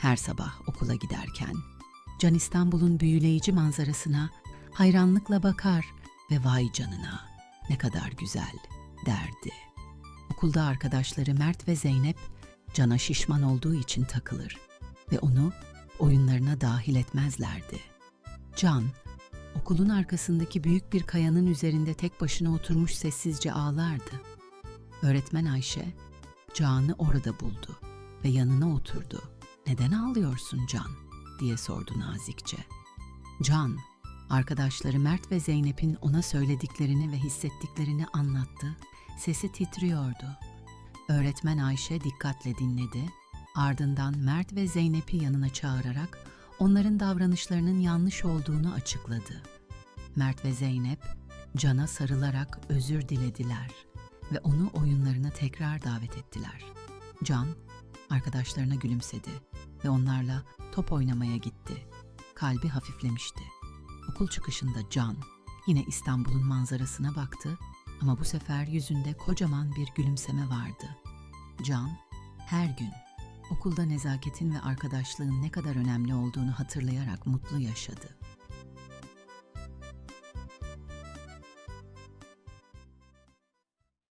Her sabah okula giderken Can İstanbul'un büyüleyici manzarasına hayranlıkla bakar ve vay canına ne kadar güzel derdi. Okulda arkadaşları Mert ve Zeynep Can'a şişman olduğu için takılır ve onu oyunlarına dahil etmezlerdi. Can, okulun arkasındaki büyük bir kayanın üzerinde tek başına oturmuş sessizce ağlardı. Öğretmen Ayşe, Can'ı orada buldu ve yanına oturdu. Neden ağlıyorsun Can? diye sordu nazikçe. Can, arkadaşları Mert ve Zeynep'in ona söylediklerini ve hissettiklerini anlattı. Sesi titriyordu. Öğretmen Ayşe dikkatle dinledi. Ardından Mert ve Zeynep'i yanına çağırarak onların davranışlarının yanlış olduğunu açıkladı. Mert ve Zeynep Can'a sarılarak özür dilediler ve onu oyunlarına tekrar davet ettiler. Can arkadaşlarına gülümsedi ve onlarla top oynamaya gitti. Kalbi hafiflemişti. Okul çıkışında Can yine İstanbul'un manzarasına baktı ama bu sefer yüzünde kocaman bir gülümseme vardı. Can her gün okulda nezaketin ve arkadaşlığın ne kadar önemli olduğunu hatırlayarak mutlu yaşadı.